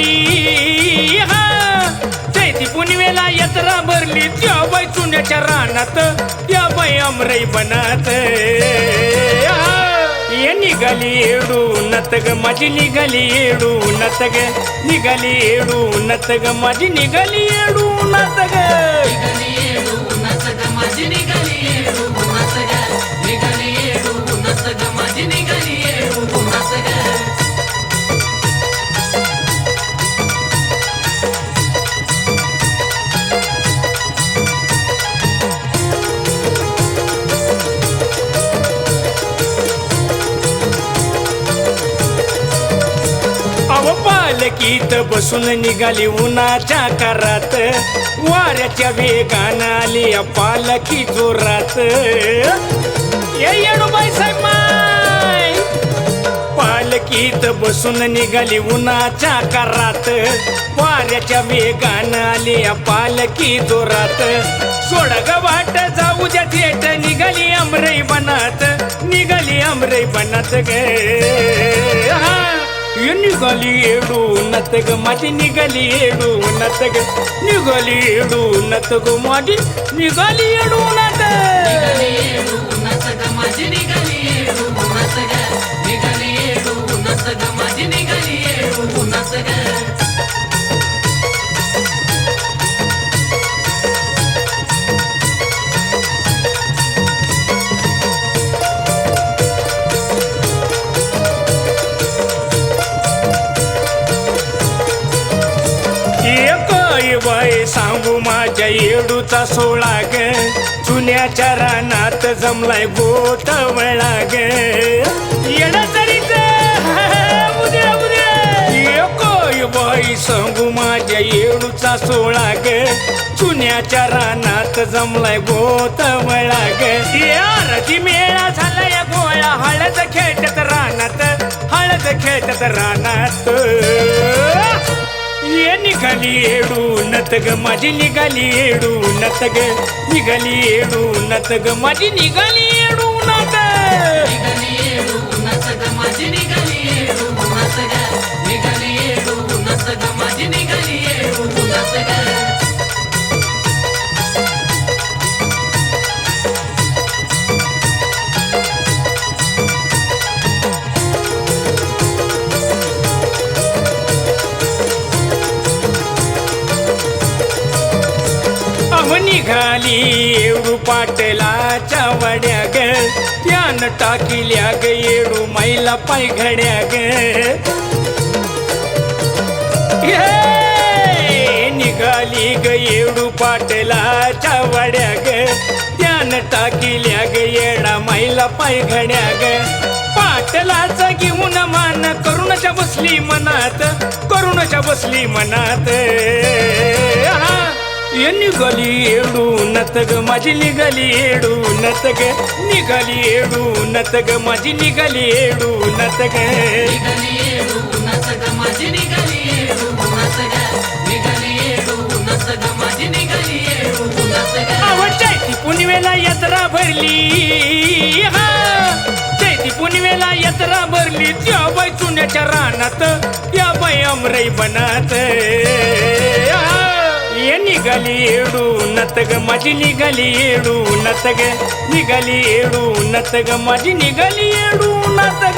भरली. हा. चैती पुनवेला यात्रा भरली. त्या बाई चुन्याच्या रानात त्या बाई अमरई बनात. ये निघाली येडू नतग माझी निघाली येडू नतग निघाली येडू नतग माझी निघाली येडू नतग माझी निघाली येडू पालकीत बसून निघाली उन्हाच्या करात. वाऱ्याच्या वेगानं आली या पालखी जोरात. ये माय. पालकीत बसून निघाली उन्हाच्या करात. वाऱ्याच्या वेगानं आली या पालखी जोरात. सोडग वाट जाऊ द्या थेट निघाली अमरई बनात निघाली अमरई बनात ग. हा. ये निघाली येडू नत ग माझी निघाली येडू नत ग निघाली येडू नत ग माझी येडूचा सोळा ग जुन्याच्या रानात जमलाय गोतवळा ग बाई सांगू माझ्या येडूचा सोळा ग चुन्याच्या रानात जमलाय गोटवळा ग यारती मेळा झाला या गोळा हळद खेळत रानात हळद खेळत रानात. ये निघाली येडू नत ग माझी निघाली येडू नत ग निघाली येडू नत ग माझी निघाली येडू नत निघाली निघाली येडू पाटलाच्या वड्या ग त्यान टाकिल्या ग येडू मैला पाय घड्या ग निघाली ग येडू पाटलाच्या वड्या ग त्यान टाकिल्या ग येडा मैला पाय घड्या ग पाटलाचा घेऊन मान करुणाच्या बसली मनात करुणाच्या बसली मनात. हा. निघाली येडू नत ग माझी निघाली येडू नत ग निघाली येडू नत ग माझी निघाली येडू नत ग निघाली येडू उन्हाच ग माझी निघाली येडू उन्हाच ग निघाली येडू उन्हाच ग माझी निघाली येडू उन्हाच ग आवडते ती पुनवेला यात्रा भरली हा चैती पुनवेला यात्रा भरली त्या बाई चुन्याच्या रानात त्या बाई अमराई बनात हा. ये निघाली येडू नत ग माझी निघाली येडू नत